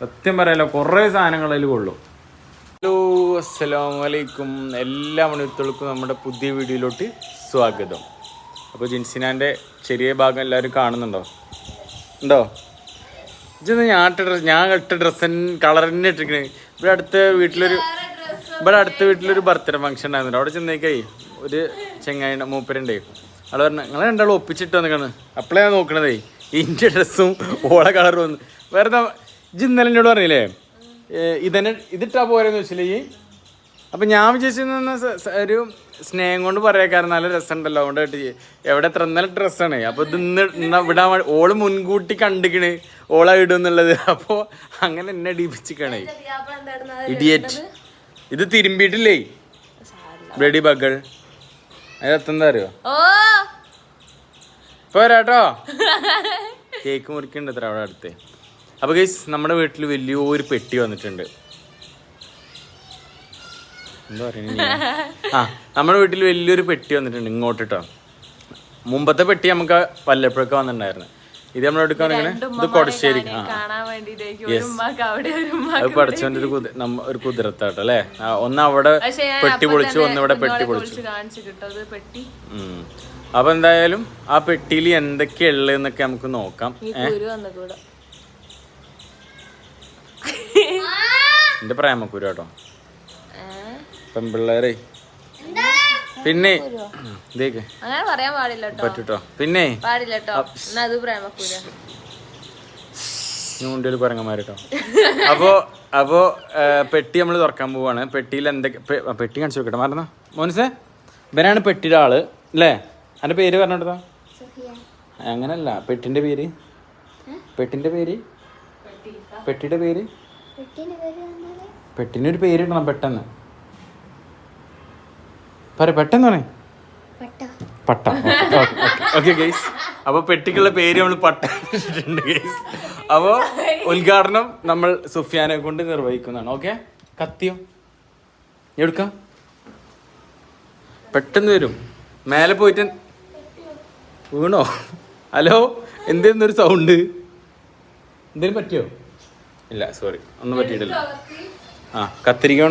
സത്യം പറയാലോ കുറേ സാധനങ്ങൾ അതിൽ കൊള്ളും. ഹലോ അസ്സലാമു അലൈക്കും എല്ലാ മണിത്തുകൾക്കും നമ്മുടെ പുതിയ വീഡിയോയിലോട്ട് സ്വാഗതം. അപ്പോൾ ജിൻസിനാന്റെ ചെറിയ ഭാഗം എല്ലാവരും കാണുന്നുണ്ടോ? ഉണ്ടോ? ഇതൊന്ന് ഞാൻ ഇട്ട ഡ്രസ് ഞാൻ ഇട്ട ഡ്രസ്സൻ കളർ തന്നെ ഇട്ടിരിക്കണേ. ഇവിടെ അടുത്ത വീട്ടിലൊരു ഇവിടെ അടുത്ത വീട്ടിലൊരു ബർത്ത്ഡേ ഫംഗ്ഷൻ ഉണ്ടായിരുന്നു അവിടെ ചെന്നേക്കായി ഒരു ചെങ്ങായി മൂപ്പരുണ്ടേ. അവിടെ പറഞ്ഞു നിങ്ങൾ രണ്ടാളും ഒപ്പിച്ചിട്ട് വന്നിക്കാണ്. അപ്പോഴേ നോക്കണതേ. ഇന്റെ ഡ്രസ്സും ഓളെ കളറും വന്ന്. വെറുതെ ഇജ്ജ് പറയില്ലേ? ഇതന്നെ ഇതിട്ടാ പോരെന്ന് വെച്ചില്ലേ ഈ അപ്പം ഞാൻ വിചാരിച്ചിരുന്ന ഒരു സ്നേഹം കൊണ്ട് പറയാക്കാരൻ നല്ല രസമുണ്ടല്ലോ. അതുകൊണ്ട് കേട്ടി എവിടെ എത്ര നല്ല ഡ്രസ്സാണ് അപ്പോൾ ഇത് ഇന്ന് ഇന്ന് വിടാൻ ഓൾ മുൻകൂട്ടി കണ്ടിക്കണ്. ഓളാ ഇടുന്നുള്ളത് അപ്പോൾ അങ്ങനെ എന്നെ അടിപ്പിച്ചിക്കണേ ഇഡിയറ്റ് ഇത് തിരുമ്പിയിട്ടില്ലേ? ബ്ലഡി ബഗൾ അത് എത്തെന്താ അറിയോ? പോരാട്ടോ കേക്ക് മുറിക്കണ്ടത്ര അവിടെ അടുത്ത്. അപ്പോൾ ഗൈസ് നമ്മുടെ വീട്ടിൽ വലിയൊരു പെട്ടി വന്നിട്ടുണ്ട്. എന്താ പറയുക ആ നമ്മുടെ വീട്ടിൽ വലിയൊരു പെട്ടി വന്നിട്ടുണ്ട് ഇങ്ങോട്ട് കേട്ടോ മുമ്പത്തെ പെട്ടി നമുക്ക് വല്ലപ്പോഴൊക്കെ വന്നിട്ടുണ്ടായിരുന്നു. ഇത് നമ്മൾ എടുക്കുകയാണെങ്കിൽ ഇത് കൊടശ്ശേരി. അത് ഒരു ഒരു കുതിരത്താട്ടോ അല്ലേ? ഒന്ന് അവിടെ പെട്ടി പൊളിച്ചു ഒന്ന് ഇവിടെ പെട്ടി പൊളിച്ചു. അപ്പൊ എന്തായാലും ആ പെട്ടിയിൽ എന്തൊക്കെയാ ഉള്ളതെന്നൊക്കെ നമുക്ക് നോക്കാം. ഈ എന്റെ പ്രേമക്കുരു കേട്ടോ. പെമ്പിള്ളേരെ പിന്നെ അങ്ങനെ പറയാൻ പാടില്ല പറ്റൂട്ടോ? പിന്നെ പാടില്ല ഞൂണ്ടിൽ കുരങ്ങന്മാരട്ടോ. അപ്പോ അപ്പോ പെട്ടി നമ്മൾ തുറക്കാൻ പോവാണ്. പെട്ടിയിൽ എന്തൊക്കെ പെട്ടി കാണിച്ചു വെക്കട്ടെ. മറന്ന? മോനസേ ഇവനാണ് പെട്ടിയുടെ ആൾ അല്ലേ? അതിന്റെ പേര് പറഞ്ഞിട്ടോ അങ്ങനല്ല പെട്ടിന്റെ പേര്. പെട്ടിന്റെ പേര്? പെട്ടിയുടെ പേര്? പെട്ടിനൊരു പേര് ഇടണം പെട്ടെന്ന്. പറ പെട്ടെന്ന് പറ പട്ട. Okay guys. അപ്പൊ പെട്ടിക്കുള്ള പേര് നമ്മൾ പട്ട ഇട്ടിട്ടുണ്ട് ഗൈസ്. അപ്പോ ഉദ്ഘാടനം നമ്മൾ സുഫിയാനെ കൊണ്ട് നിർവഹിക്കുന്നതാണ് ഓക്കെ? കത്തിയോ? എടുക്കാം? പെട്ടെന്ന് വരും. മേലെ പോയിട്ട് വീണോ? ഹലോ എന്തേന്നൊരു സൗണ്ട് എന്തേലും പറ്റിയോ? ഇല്ല സോറി ഒന്നും പറ്റിയിട്ടില്ല. ആ കത്തിരിക്ക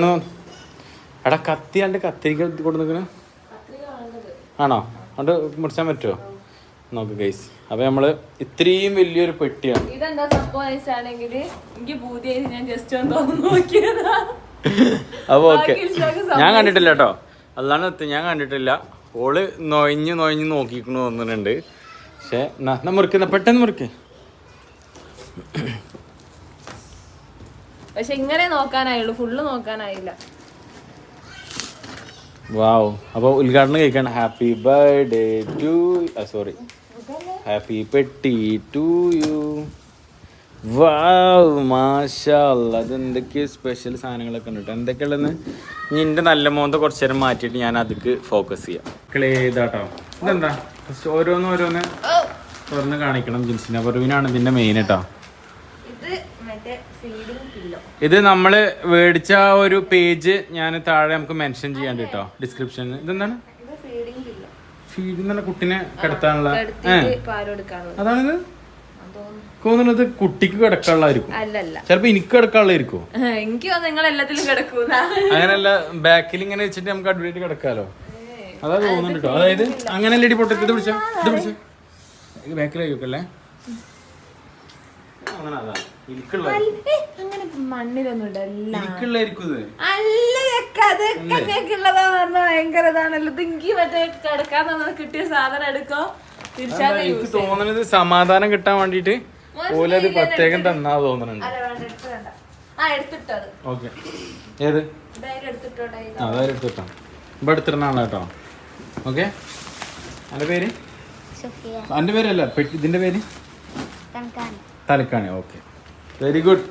എടാ കത്തി കണ്ട് കത്തിരിക്ക നിൽക്കണ. ആണോ? അതുകൊണ്ട് മുറിച്ചാൻ പറ്റുമോ നോക്ക് ഗൈസ് അപ്പൊ നമ്മൾ ഇത്രയും വലിയൊരു പെട്ടിയാണ്. ഇതെന്താ സംഭവം വെച്ചാണെങ്കിൽ എനിക്ക് ഭൂതിയായി ഞാൻ ജസ്റ്റ് ഒന്ന് തുറന്ന് നോക്കിയതാ. അപ്പൊ ഓക്കെ ഞാൻ കണ്ടിട്ടില്ല കേട്ടോ. അതാണ് ഞാൻ കണ്ടിട്ടില്ല. ഓൾ നൊയഞ്ഞ് നൊയഞ്ഞ് നോക്കിക്കണു തോന്നുന്നുണ്ട്. പക്ഷെ എന്നാ മുറിക്കുന്ന പെട്ടെന്ന് മുറിക്ക്. പക്ഷെ ഇങ്ങനെ നോക്കാനായുള്ളൂ ഫുള്ള് നോക്കാനായില്ല. വാവ് അപ്പോൾ ഉദ്ഘാടനം കഴിക്കണം. Happy birthday to sorry happy പെട്ടി ടു യു വാവ് മാഷാ അത് എന്തൊക്കെ സ്പെഷ്യൽ സാധനങ്ങളൊക്കെ ഉണ്ട് കേട്ടോ എന്തൊക്കെയുള്ളതെന്ന് ഇനി എന്റെ നല്ല മോന്ത കുറച്ച് നേരം മാറ്റിയിട്ട് ഞാൻ അതിക്ക് ഫോക്കസ് ചെയ്യാം. ക്ലേ ഇതാട്ടോ ഇതെന്താ? ഓരോന്ന് ഓരോന്ന് തുറന്ന് കാണിക്കണം. ജിൻസിനെ പർവിനാണ് ഇതിന്റെ മെയിൻ കേട്ടോ ഇത് മറ്റേ ഫീഡിങ് പില്ലോ ഇത് നമ്മൾ മേടിച്ച ഒരു പേജ് ഞാൻ താഴെ നമുക്ക് മെൻഷൻ ചെയ്യാൻ കേട്ടോ ഡിസ്ക്രിപ്ഷൻ ഇതെന്താണ്? ഇത് ഫീഡിങ് പില്ലോ ഫീഡ് എന്ന് കുട്ടിനെ കിടത്താനുള്ള അതാണിത്? തോന്നുന്നു? തോന്നുന്നത് കുട്ടിക്ക് കിടക്കാനുള്ളതായിരിക്കും. ചിലപ്പോ എനിക്ക് കിടക്കാനുള്ളതായിരിക്കും. എനിക്ക് നിങ്ങൾ എല്ലാത്തിലും കിടക്കൂല അങ്ങനെയല്ല ബാക്കിൽ ഇങ്ങനെ വെച്ചിട്ട് നമുക്ക് അടിപൊളിയായിട്ട് കിടക്കാലോ. അതാ തോന്നുന്നുണ്ട് കേട്ടോ അതായത് പൊട്ടത്ത് ഇത് പിടിച്ചോ? ഇത് പിടിച്ചോ? ബാക്കിലായിരിക്കും കഴിക്കല്ലേ അങ്ങനെ ഇരിക്കുള്ള അങ്ങനെ മണ്ണിലൊന്നും ഇടല്ല എനിക്കുള്ളതായിരിക്കും ഇത്. അല്ല ചക്ക, അതൊക്കെ നിങ്ങൾക്കുള്ളതാ പറഞ്ഞ ഭയങ്കര ഇതാണല്ലോ. ഇത് മറ്റേ കിടക്കാൻ തന്നെ കിട്ടിയ സാധനം എടുക്കോ? എനിക്ക് തോന്നുന്നത് സമാധാനം കിട്ടാൻ വേണ്ടിട്ട് ഓലത് പ്രത്യേകം തന്നാ തോന്നുന്നുണ്ട് അല്ല വേണ്ട എടുത്ത് വേണ്ട. ആ എടുത്തിട്ടോ അത് ഓക്കെ. ഏത്? അതായത് എടുത്തിട്ടോ ഇവിടെ കേട്ടോ. ഓക്കെ. എന്റെ പേര്? എന്റെ പേരല്ല ഇതിന്റെ പേര്? തലക്കാണി ഓക്കെ. വെരി ഗുഡ്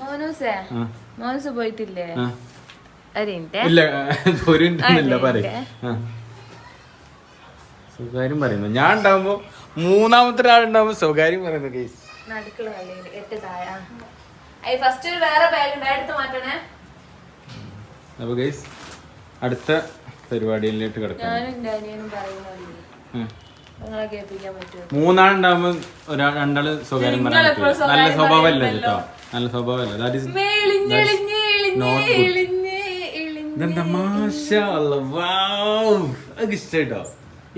മോനൂസേ മോനൂസ് പോയിട്ടില്ലേ? ഇല്ല ഒരു ഇല്ല പറയും? സ്വകാര്യം പറയുന്നു. ഞാൻ ഉണ്ടാവുമ്പോ മൂന്നാമത്തെ ഒരാളുണ്ടാവുമ്പോ സ്വകാര്യം പറയുന്നു കേസ് അപ്പൊ ഗൈസ് അടുത്ത പരിപാടിയിലേക്ക് കിടക്കാം. മൂന്നാളുണ്ടാവുമ്പോ ഒരാൾ രണ്ടാൾ സ്വകാര്യം പറയാൻ പറ്റില്ല. നല്ല സ്വഭാവമല്ല കേട്ടോ? നല്ല സ്വഭാവമല്ല? ദാറ്റ് ഇസ് ഇതെന്താ മാഷാ അല്ലാ, വൗ. അതൊക്കെ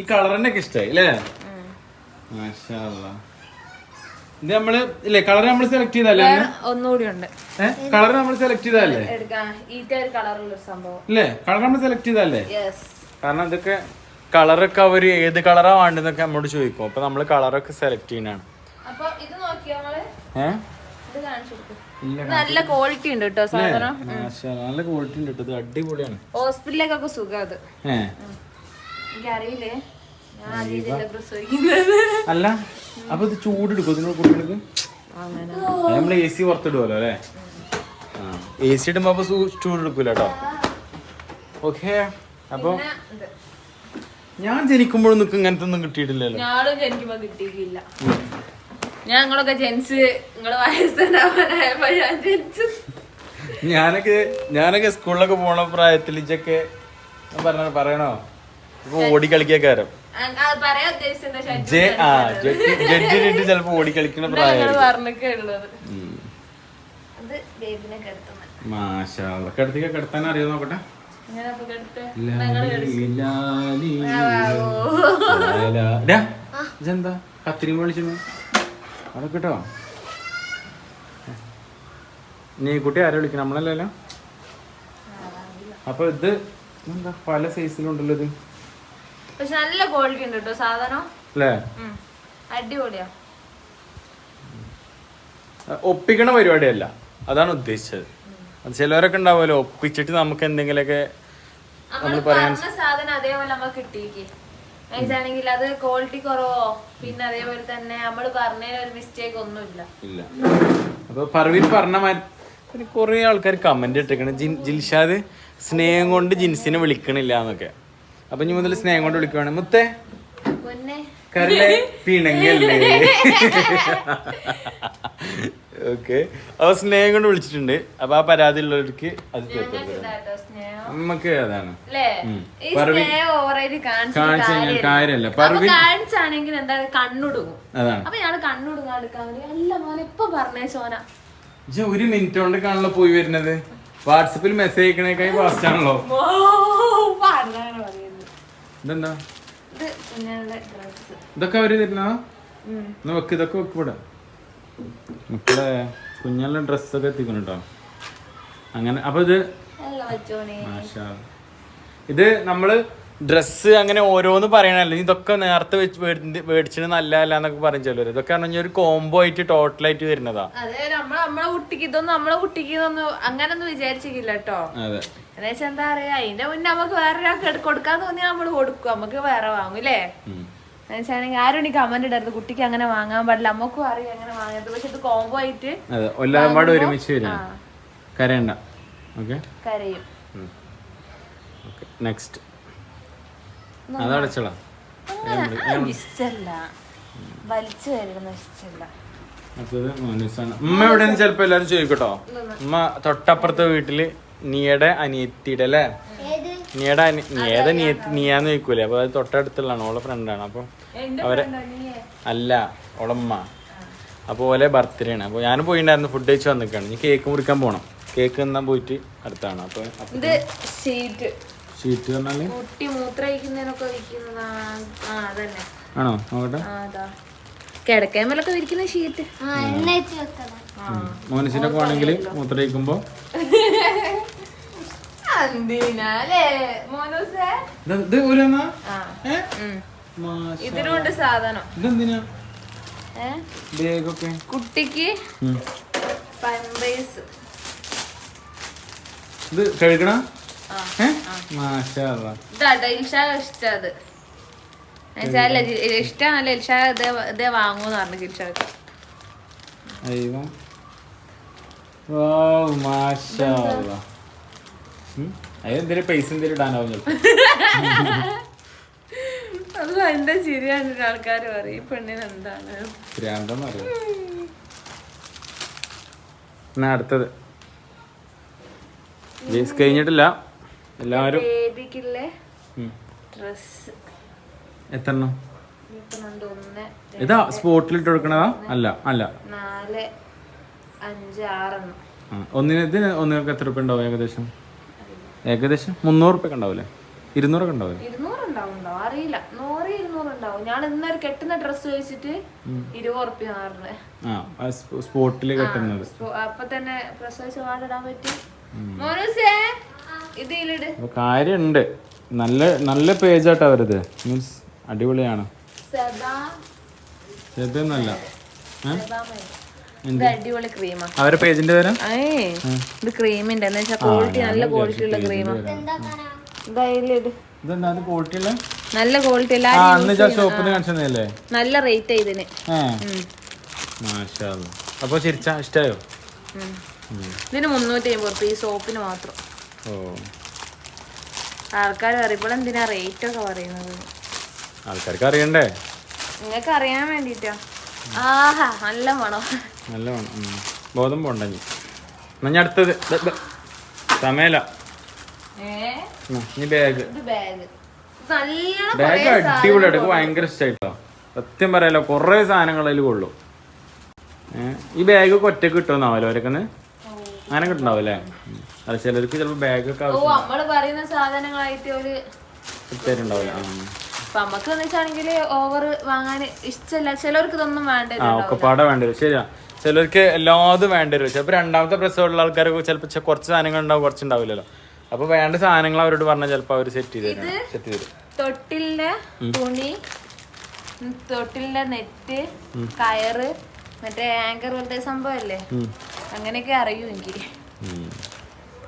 ഈ കളർ തന്നെ ഒക്കെ ഇഷ്ടായി അല്ലേ? മാഷാ അല്ലാ. ഇത് നമ്മൾ ഇല്ലേ കളർ നമ്മൾ സെലക്ട് ചെയ്തല്ലേ ഒന്നുകൂടി ഉണ്ട്. കളർ നമ്മൾ സെലക്ട് ചെയ്തല്ലേ എടുക്കാം. ഈ കളറുള്ള ഒരു സംഭവം. ഇല്ലേ? കളർ നമ്മൾ സെലക്ട് ചെയ്തല്ലേ യെസ് കാരണം ഇതൊക്കെ കളറൊക്കെ അവർ ഏത് കളറാ വേണ്ടെന്നൊക്കെ നമ്മോട് ചോദിക്കും. അപ്പൊ നമ്മൾ കളറൊക്കെ സെലക്ട് ചെയ്യണാണ് നല്ല ക്വാളിറ്റി ഉണ്ട് കേട്ടോ സാധനം. നല്ല ക്വാളിറ്റി ഉണ്ട് കേട്ടോ അടിപൊളിയാണ്. ഹോസ്പിറ്റലിലേക്കൊക്കെ സുഖം അത് എനിക്കറിയില്ലേ? അല്ല അപ്പൊ ഇത് ചൂടെടുക്കും ഇതിനോട് കുട്ടികൾക്ക്? നമ്മൾ എ സി പുറത്തിടുമല്ലോ അല്ലേ? എ സി ഇടുമ്പോ അപ്പൊ ചൂടെടുക്കൂല കേട്ടോ ഓക്കെ അപ്പൊ. ഞാൻ ജനിക്കുമ്പോഴും നിനക്ക് ഇങ്ങനത്തെ ഒന്നും കിട്ടിയിട്ടില്ലല്ലോ ജനിക്കുമ്പോ കിട്ടിയിട്ടില്ല. ഞങ്ങളൊക്കെ ജെൻസ് നിങ്ങൾ വയസ്സനാവാനായപ്പോ ഞാൻ ജനിച്ചു. ഞാനൊക്കെ ഞാനൊക്കെ സ്കൂളിലൊക്കെ പോണ പ്രായത്തിൽ ഇജൊക്കെ പറഞ്ഞ പറയണോ? ഇപ്പൊ ഓടി കളിക്കാരം ജഡ്ജിട്ട് ചിലപ്പോ ഓടി കളിക്കണ പ്രായം മാഷാ കിടത്തിക്കെ കിടത്താൻ അറിയോ നോക്കട്ടെ. ഇതെന്താ? കത്തിരി വിളിച്ചു അവിടെ കേട്ടോ നീ കുട്ടി ആരെ വിളിക്കണം? നമ്മളല്ലല്ലോ അപ്പൊ ഇത് എന്താ പല സൈസിലുണ്ടല്ലോ ഇത്. പക്ഷെ നല്ല ക്വാളിറ്റി ഉണ്ട് കേട്ടോ സാധനം. അല്ലേ? അടിപൊളിയാ. ഒപ്പിക്കണ പരിപാടിയല്ല. അതാണ് ഉദ്ദേശിച്ചത്. അത് ചിലവരൊക്കെ ഉണ്ടാവുമല്ലോ. ഒപ്പിച്ചിട്ട് നമുക്ക് എന്തെങ്കിലുമൊക്കെ നമ്മൾ പറയാൻ സാധനം അതേപോലെ നമ്മൾ കിട്ടിയേക്ക്. എന്നുവെച്ചാണെങ്കിൽ അത് ക്വാളിറ്റി കുറവോ? പിന്നെ അതേപോലെ തന്നെ നമ്മൾ പറഞ്ഞതിന് ഒരു മിസ്റ്റേക്ക് ഒന്നുമില്ല. ഇല്ല. അപ്പൊ പർവീൻ പറഞ്ഞ മാതിരി പിന്നെ കുറെ ആൾക്കാർ കമന്റ് ഇട്ടേക്കണ് ജിൽഷാദ് സ്നേഹം കൊണ്ട് ജിൻസിനെ വിളിക്കണില്ല എന്നൊക്കെ. അപ്പൊ ഇനി മുതൽ സ്നേഹം കൊണ്ട് വിളിക്കുവാണ്. മുത്തേ. പൊന്നെ. കരളെ പിണങ്ങല്ലേ? ഓക്കെ അപ്പൊ സ്നേഹം കൊണ്ട് വിളിച്ചിട്ടുണ്ട്. അപ്പൊ ആ പരാതി ഉള്ളവർക്ക് അത് നമുക്ക് അതാണ്. കാണിച്ച് കാര്യമല്ല. പറവി കാണിച്ചാണെങ്കിൽ എന്താ കണ്ണുടുങ്ങും. അതാണ്. അപ്പൊ ഞാൻ വേണ്ടി അല്ല മോനെ ഇപ്പൊ പറഞ്ഞേ സോന. ഒരു മിനിറ്റ് കൊണ്ട് കാണല്ലോ പോയി വരുന്നത്. വാട്സപ്പിൽ മെസ്സേജ് അയക്കണേക്കായി ഫാസ്റ്റ് ആണല്ലോ. ഇതെന്താ? ഇതൊക്കെ അവർ തരുന്ന വെക്ക് ഇതൊക്കെ വെക്ക് ഇവിടെ. മക്കളെ കുഞ്ഞുങ്ങളുടെ ഡ്രസ്സൊക്കെ എത്തിക്കണം കേട്ടോ അങ്ങനെ അപ്പൊ ഇത്. ഇത് നമ്മൾ ഡ്രസ്സ് അങ്ങനെ ഓരോന്ന് പറയണല്ലോ ഇതൊക്കെ നേരത്തെ വെച്ച് മേടിച്ച് മേടിച്ചിട്ട് നല്ല അല്ല എന്നൊക്കെ പറയും ചിലര്. ഇതൊക്കെ പറഞ്ഞാൽ ഒരു കോംബോ ആയിട്ട് ടോട്ടലായിട്ട് വരുന്നതാ. അതെ നമ്മളെ നമ്മളെ കുട്ടിക്ക് ഇതൊന്നും നമ്മളെ കുട്ടിക്ക് ഇതൊന്നും അങ്ങനൊന്നും വിചാരിച്ചിട്ടില്ല കേട്ടോ അതെ. എന്താ പറയാ അതിന്റെ മുന്നേ നമുക്ക് വേറെ ഒരാൾക്ക് കൊടുക്കാന്ന് കൊടുക്കാൻ തോന്നിയാൽ നമ്മൾ കൊടുക്കും. നമുക്ക് വേറെ വാങ്ങും ആരും കമന്റ് ഇടരുത്. കുട്ടിക്ക് അങ്ങനെ വാങ്ങാൻ പാടില്ല. അമ്മക്കും അറിയാം അങ്ങനെ വാങ്ങരുത്. പക്ഷെ ഇത് കോംബോ ആയിട്ട് അതെ എല്ലാം പാടെ ഒരുമിച്ച് വരും കരയണ്ട. ഓക്കെ കരയും. ഓക്കെ നെക്സ്റ്റ് അതടച്ചോളാം അങ്ങനെ ഇഷ്ടല്ല. വലിച്ചു വരുന്ന ഇഷ്ടല്ല. അടുത്തത് മോനൂസാണ്. ഉമ്മ എവിടെയെന്ന് ചിലപ്പോ എല്ലാരും ചോദിക്കട്ടോ. ഉമ്മ തൊട്ടപ്പുറത്തെ വീട്ടിൽ നീയുടെ അനിയത്തിയുടെ അല്ലേ? നീയുടെ അനി നീ നീയാന്ന് ചോദിക്കൂലേ? അപ്പൊ അത് തൊട്ടടുത്തുള്ളതാണ്. ഓളെ ഫ്രണ്ടാണ് അപ്പൊ അവരെ അല്ല ഓളമ്മ അപ്പൊ ഓലെ ബർത്ത്ഡേ ആണ് അപ്പൊ ഞാനും പോയിണ്ടായിരുന്നു ഫുഡ് കഴിച്ച് വന്നിക്കാണ്. ഇനി കേക്ക് മുറിക്കാൻ പോണം. കേക്ക് എന്നാ പോയിട്ട് അടുത്താണ്. അപ്പൊ ഇത് ഷീറ്റ് ഷീറ്റ് പറഞ്ഞാൽ? കുട്ടി മൂത്രയിക്കുന്നതിനൊക്കെ ആണോ? നോക്കട്ടെ. കിടക്കേമലൊക്കെ വിരിക്കുന്ന ഷീറ്റ് മോനസിന്റെ ഒക്കെ ആണെങ്കിൽ മൂത്രയിക്കുമ്പോ എന്തിനാലേ മോനൂസേ? ഇത് ഒരു എന്നാ ആ. ഏ? ഉം. മാഷാ. ഇതിനുണ്ട് സാധനം. ഇതെന്തിനാ? ഏ? ബാഗൊക്കെ. കുട്ടിക്ക്. പമ്പേഴ്സ് ഇത് കഴിക്കണ? ഇഷ്ടമാണല്ലോ ഇൽഷാ ഇതേ വാങ്ങൂന്ന് പറഞ്ഞു ഇൽഷാക്ക്. അതിന് എന്തേലും പൈസ എന്തേലും ഇടാനാവും ചിലപ്പോ. അത് എന്റെ ശരിയാണ്? ആൾക്കാർ പറയും ഈ പെണ്ണിന് എന്താണ്? എന്നാ അടുത്തത്. കഴിഞ്ഞിട്ടില്ല. എല്ലാവരും. ഡ്രസ് എത്ര എണ്ണം മുപ്പത്തിരണ്ട് ഇതാ സ്പോട്ടിൽ ഇട്ട് കൊടുക്കണതാ? അല്ല അല്ല. നാല് അഞ്ച് ആറെണ്ണം. ഒന്നിന് ഇതിന് ഒന്നിനൊക്കെ എത്ര രൂപ ഉണ്ടാവും ഏകദേശം? ഏകദേശം മുന്നൂറ് ഉണ്ടാവില്ലേ ഇരുന്നൂറൊക്കെ ഉണ്ടാവില്ലേ ഉണ്ടാവുണ്ടോ? അറിയില്ല. നൂറ് ഇരുന്നൂറ് ഉണ്ടാവും. ഞാൻ ഇന്നൊരു കെട്ടുന്ന ഡ്രസ്സ് വെച്ചിട്ട് ഇരുപത് ഉറുപ്പ്യ സ്പോട്ടിൽ കെട്ടുന്നത്. അപ്പൊ തന്നെ പ്രസവിച്ച പാടിടാൻ പറ്റും. അപ്പൊ കാര്യമുണ്ട് നല്ല പേജ് ആട്ടോ അവരത്. മീൻസ് അടിപൊളിയാണ്. ഇത് അടിപൊളി ക്രീമാ അവരെ പേജിന്റെ പേര്? ഇത് ക്രീമിന്റെ ക്വാളിറ്റി നല്ല ക്വാളിറ്റി ഉള്ള ക്രീമാ നല്ല ക്വാളിറ്റി നല്ല റേറ്റ് ഇതിന്. അപ്പൊ ചിരിച്ച ഇഷ്ടായോ? ഇതിന് മുന്നൂറ്റി അമ്പത് റുപ്യ ഈ സോപ്പിന് മാത്രം. ഓ. ആൾക്കാർ പറയുമ്പോൾ എന്തിനാ റേറ്റ് ഒക്കെ പറയുന്നത്? ആൾക്കാർക്ക് അറിയണ്ടേ? നിങ്ങൾക്ക് അറിയാൻ വേണ്ടിട്ടാ. ആഹാ നല്ല മണം നല്ല മണം. ബോധം പോണ്ട ഇനി? എന്നാ ഞാൻ അടുത്തത്. ദേ, ദേ. സമയല ഏ ഇനി ബാഗ് ബാഗ് അടിപൊളിയായിട്ട് എനിക്ക് ഭയങ്കര ഇഷ്ടമായിട്ടോ സത്യം പറയാലോ കുറേ സാധനങ്ങൾ അതിൽ കൊള്ളും. ഈ ബാഗ് ഒക്കെ ഒറ്റയ്ക്ക് കിട്ടുമെന്നാവല്ലോ അവരൊക്കെ അങ്ങനെ കിട്ടുണ്ടാവും അല്ലേ അത് ചിലർക്ക് ചിലപ്പോ ബാഗ് നമ്മൾ പറയുന്ന സാധനങ്ങളായിട്ട് ഒരു നമുക്ക് വെച്ചാണെങ്കിൽ ഓവർ വാങ്ങാൻ ഇഷ്ടമല്ല ചിലർക്ക് ഇതൊന്നും വേണ്ട ആ ഒക്കെ ഒക്കെപ്പാടെ വേണ്ടി വരും ശരിയാ. ചിലർക്ക് എല്ലാതും വേണ്ടി വരും ചിലപ്പോൾ രണ്ടാമത്തെ പ്രസവമുള്ള ആൾക്കാർക്ക് ചിലപ്പോൾ കുറച്ച് സാധനങ്ങൾ ഉണ്ടാവും കുറച്ച് ഉണ്ടാവില്ലല്ലോ അപ്പൊ വേണ്ട സാധനങ്ങൾ അവരോട് പറഞ്ഞാൽ ചിലപ്പോൾ അവർ സെറ്റ് ചെയ്ത് തരും. സെറ്റ് ചെയ്ത് തൊട്ടിലെ തൊട്ടിലിന്റെ തുണി തൊട്ടിലെ തൊട്ടിലിന്റെ നെറ്റ് കയറ് മറ്റേ ആങ്കർ പോലത്തെ സംഭവല്ലേ? അല്ലേ അങ്ങനെയൊക്കെ അറിയൂ എനിക്ക്.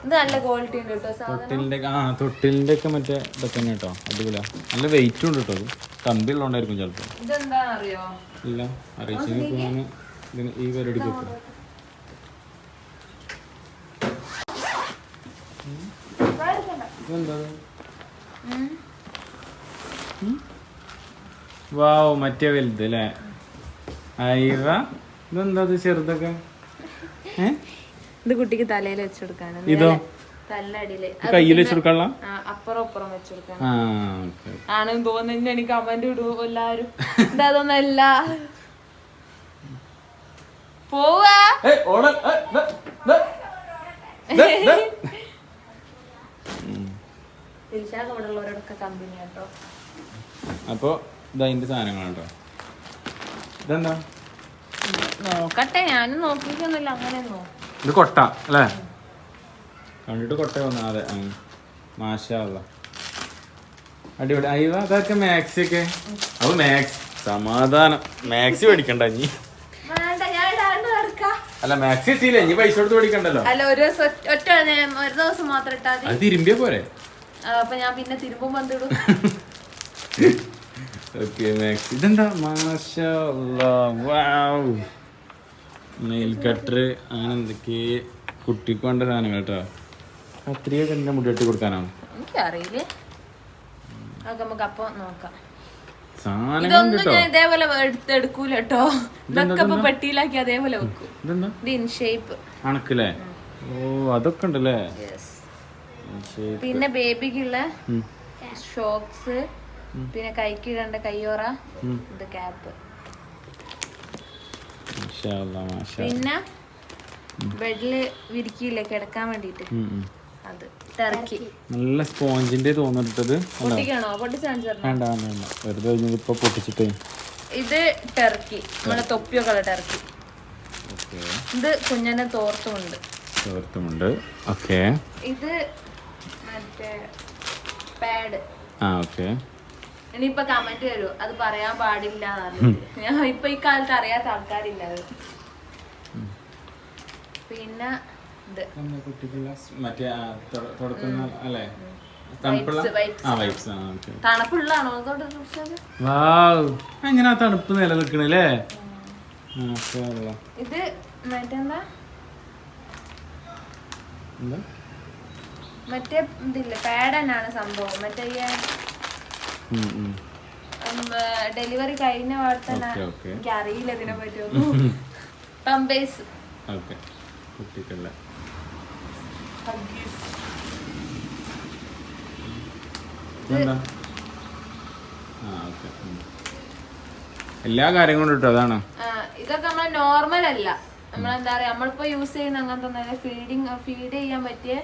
ഇത് നല്ല ക്വാളിറ്റി ഉണ്ട് കേട്ടോ സാധനം. തൊട്ടിലിന്റെ ആ തൊട്ടിലിന്റെ ഒക്കെ മറ്റേ ഇതൊക്കെ തന്നെ കേട്ടോ. അടിപൊളിയാ. നല്ല വെയിറ്റ് ഉണ്ട് കേട്ടോ കമ്പി ഉള്ളതുകൊണ്ടായിരിക്കും ചിലപ്പോൾ ഇതെന്താ അറിയോ ഇല്ല അറിയിച്ചു ഈ പരിപാടിക്ക് വെക്കും. ഇതെന്താ ഇത്? വാവ് മറ്റേ വലുത് അല്ലേ? ഐറ. ഇതെന്താ അത് ചെറുതൊക്കെ? ഇത് കുട്ടിക്ക് തലയിൽ വെച്ചെടുക്കാണ് ഇതോ? കയ്യിൽ വെച്ചെടുക്കാനുള്ള അപ്പുറം അപ്പുറം വെച്ചെടുക്കാൻ തോന്നുന്നു എനിക്ക് കമന്റ് എല്ലാരും? അതൊന്നല്ല. പോവാ. ദിൽഷാക്ക് ഇവിടെ ഉള്ളവരോടൊക്കെ കമ്പനി കേട്ടോ അപ്പൊ ഇത് സാധനങ്ങളാണ്? കേട്ടോ ഇതെന്താ? നോക്കട്ടെ ഞാനും നോക്കിയിട്ടൊന്നുമില്ല അങ്ങനെ ഇത് കൊട്ട അല്ലേ? കണ്ടിട്ട് കൊട്ട വന്നാ അതെ ആ. മാഷാ അല്ലാ. അടിപൊളി അയ്യോ അതൊക്കെ മാക്സി ഒക്കെ അപ്പൊ മാക്സ് സമാധാനം. മാക്സി മേടിക്കണ്ട ഇനി. അല്ല മാക്സി എത്തിയില്ല ഇനി പൈസ കൊടുത്ത് മേടിക്കണ്ടല്ലോ. അല്ല ഒരു ദിവസം ഒറ്റ- ഒരു ദിവസം മാത്രം ഇട്ടാ അത് തിരുമ്പിയ പോരെ? അപ്പൊ ഞാൻ പിന്നെ തിരുമ്പും പന്തിടും ഓക്കെ മാക്സി ഇതെന്താ? മാഷാ അല്ലാ. വൗ. നെയിൽ കട്ടർ അങ്ങനെ എന്തൊക്കെ കുട്ടിക്ക് വേണ്ട സാധനങ്ങൾ കേട്ടോ. കത്രിയൊക്കെ എന്റെ മുടി വെട്ടി കൊടുക്കാനാണ് എനിക്കറിയില്ലേ. അതൊക്കെ നമുക്ക് അപ്പൊ നോക്കാം. സാധനങ്ങൾ ഇതൊന്നും കിട്ടോ. ഞാൻ ഇതേപോലെ എടുത്ത് എടുക്കൂല കേട്ടോ. ഇതൊക്കെ ഇപ്പൊ പെട്ടിയിലാക്കി അതേപോലെ വെക്കും. ഇതെന്താ? ഇത് ഇൻ ഷേപ്പ് അണക്കല്ലേ? ഓ അതൊക്കെ ഉണ്ടല്ലേ. പിന്നെ ബേബിക്കുള്ള ഷോക്സ് പിന്നെ കൈക്ക് ഇടേണ്ട കയ്യോറ. ഇത് ക്യാപ്പ്. പിന്നെ ബെഡിൽ വിരിക്കില്ലേ കിടക്കാൻ വേണ്ടിട്ട്. അത് ടർക്കി നല്ല സ്പോഞ്ചിന്റെ തോന്നിട്ടത് പൊട്ടിക്കണോ? പൊട്ടിച്ച് പൊട്ടിച്ചിട്ടേ. ഇത് ടർക്കി നമ്മുടെ തൊപ്പിയൊക്കെ ഉള്ള ടർക്കി ഇത് കുഞ്ഞനെ തോർത്തുമുണ്ട്. തോർത്തുമുണ്ട്. ഓക്കെ. ഇത് മറ്റേ പാഡ് ആ ഓക്കെ ഇനിയിപ്പൊ കമന്റ് വരും. അത് പറയാൻ പാടില്ല ഞാൻ ഇപ്പൊ ഈ കാലത്ത് അറിയാത്ത ആൾക്കാരില്ല അത്. പിന്നെ ഇത്. കുട്ടിക്കുള്ള സ് മറ്റേ ആ, തൊട- തുടക്കുന്ന അല്ലേ? തണുപ്പുള്ള? wipes. ആ വൈപ്സ് ആ ഓക്കെ തണുപ്പുള്ളതാണോ? അതോടെ കുറിച്ചത് വാവ്. എങ്ങനെ തണുപ്പ് നിലനിൽക്കണല്ലേ ഇത് മറ്റെന്താ? എന്താ? മറ്റേ ഇതില്ല പാഡനാണ് സംഭവം. മറ്റേ. ഡെലിവറി കഴിഞ്ഞ പാടെ തന്നെ ഓക്കെ ഓക്കെ. എനിക്ക് അറിയില്ല ഇതിനെ പറ്റി കുട്ടിക്കുള്ള എല്ലാ കാര്യങ്ങളും കിട്ടും അതാണ്? ആ, ഇതൊക്കെ നമ്മളെ നോർമൽ അല്ല നമ്മളെന്താ പറയാ നമ്മളിപ്പോ യൂസ് ചെയ്യുന്ന അങ്ങനത്തെ ഫീഡിങ് ഫീഡ് ചെയ്യാൻ പറ്റിയ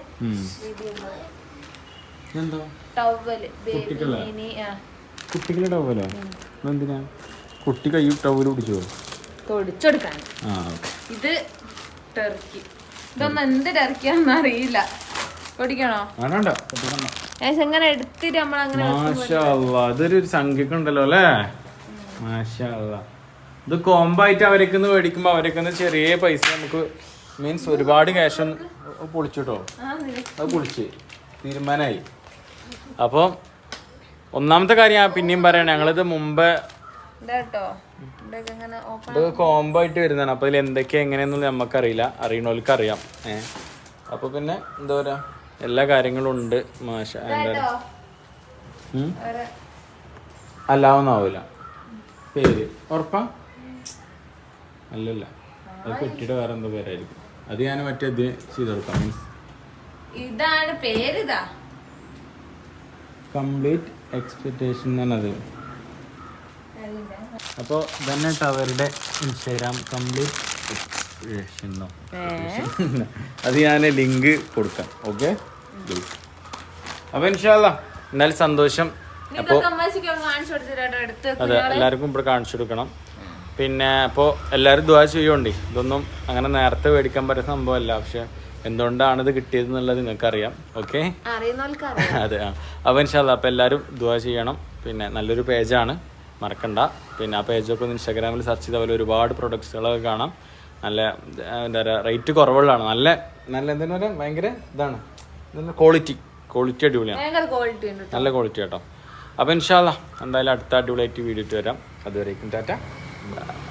ടവൽ? ബേബി കുട്ടികളുടെ ടവലോ? എന്തിനാ കുട്ടി കൈ ടവൽ പിടിച്ചോ? തൊടിച്ചെടുക്കാൻ. ഇത് ടർക്കി. ഇതൊന്നും എന്ത് ടർക്കിയാന്ന് അറിയില്ല. പൊടിക്കണോ? ഇങ്ങനെ എടുത്തിട്ട് നമ്മൾ അങ്ങനെ. ഇതൊരു സംഖ്യക്ക് ഉണ്ടല്ലോ അല്ലേ മാഷാ. ഇത് കോമ്പായിട്ട് അവരൊക്കെ മേടിക്കുമ്പോ അവരൊക്കെ ചെറിയ പൈസ നമുക്ക് മീൻസ് ഒരുപാട് ക്യാഷ് പൊളിച്ചിട്ടോ. അത് പൊളിച്ച്. തീരുമാനമായി അപ്പോൾ ഒന്നാമത്തെ കാര്യം ഞാൻ പിന്നെയും പറയണേ ഞങ്ങളിത് മുമ്പ് ഇത് കോംബോ ആയിട്ട് വരുന്നതാണ്. അപ്പോൾ ഇതിൽ എന്തൊക്കെയാ എങ്ങനെയെന്നുള്ളത് നമുക്കറിയില്ല അറിയണവർക്ക് അറിയാം ഏ? അപ്പോൾ പിന്നെ എന്താ പറയാ? എല്ലാ കാര്യങ്ങളും ഉണ്ട്. മാഷ എന്താ? അല്ലാവുന്നാവൂല പേര്. ഉറപ്പാ? അല്ലല്ല. അത് കുട്ടിയുടെ വേറെ എന്തോ പേരായിരിക്കും. അത് ഞാൻ മറ്റേ ഇത് ചെയ്ത് കൊടുക്കാം. മീൻസ് ഇതാണ് പേര് കംപ്ലീറ്റ് എക്സ്പെക്ടേഷൻ എന്നത് അപ്പോൾ തന്നെ അവരുടെ ഇൻസ്റ്റാഗ്രാം കംപ്ലീറ്റ് എക്സ്പെക്ടേഷനോ അത് ഞാൻ ലിങ്ക് കൊടുക്കാം. ഓക്കെ അപ്പോൾ ഇൻഷാല്ല എന്നാലും സന്തോഷം. അപ്പോൾ അതെ എല്ലാവർക്കും ഇവിടെ കാണിച്ചു കൊടുക്കണം. പിന്നെ അപ്പോൾ എല്ലാവരും ദ്വാ ചെയ്യുന്നുണ്ട് ഇതൊന്നും അങ്ങനെ നേരത്തെ മേടിക്കാൻ പറ്റുന്ന സംഭവമല്ല. പക്ഷെ എന്തുകൊണ്ടാണ് ഇത് കിട്ടിയത് എന്നുള്ളത് നിങ്ങൾക്കറിയാം. ഓക്കെ? അതെ ആ. അപ്പോൾ ഇൻഷാല്ല അപ്പോൾ എല്ലാവരും ദ്വാ ചെയ്യണം. പിന്നെ നല്ലൊരു പേജാണ്. മറക്കണ്ട. പിന്നെ ആ പേജൊക്കെ ഒന്ന് ഇൻസ്റ്റാഗ്രാമിൽ സെർച്ച് ചെയ്ത പോലെ ഒരുപാട് പ്രൊഡക്ട്സുകളൊക്കെ കാണാം. നല്ല എന്താ പറയുക റേറ്റ് കുറവുള്ളതാണ്. നല്ല നല്ല എന്തെന്ന് പറയാം ഭയങ്കര ഇതാണ്. ക്വാളിറ്റി. ക്വാളിറ്റി അടിപൊളിയാണ്. നല്ല ക്വാളിറ്റി കേട്ടോ. അപ്പോൾ ഇൻഷാല്ല എന്തായാലും അടുത്ത അടിപൊളിയായിട്ട് വീഡിയോ ഇട്ട് വരാം. അതുവരേക്കും ടാറ്റ. Bye.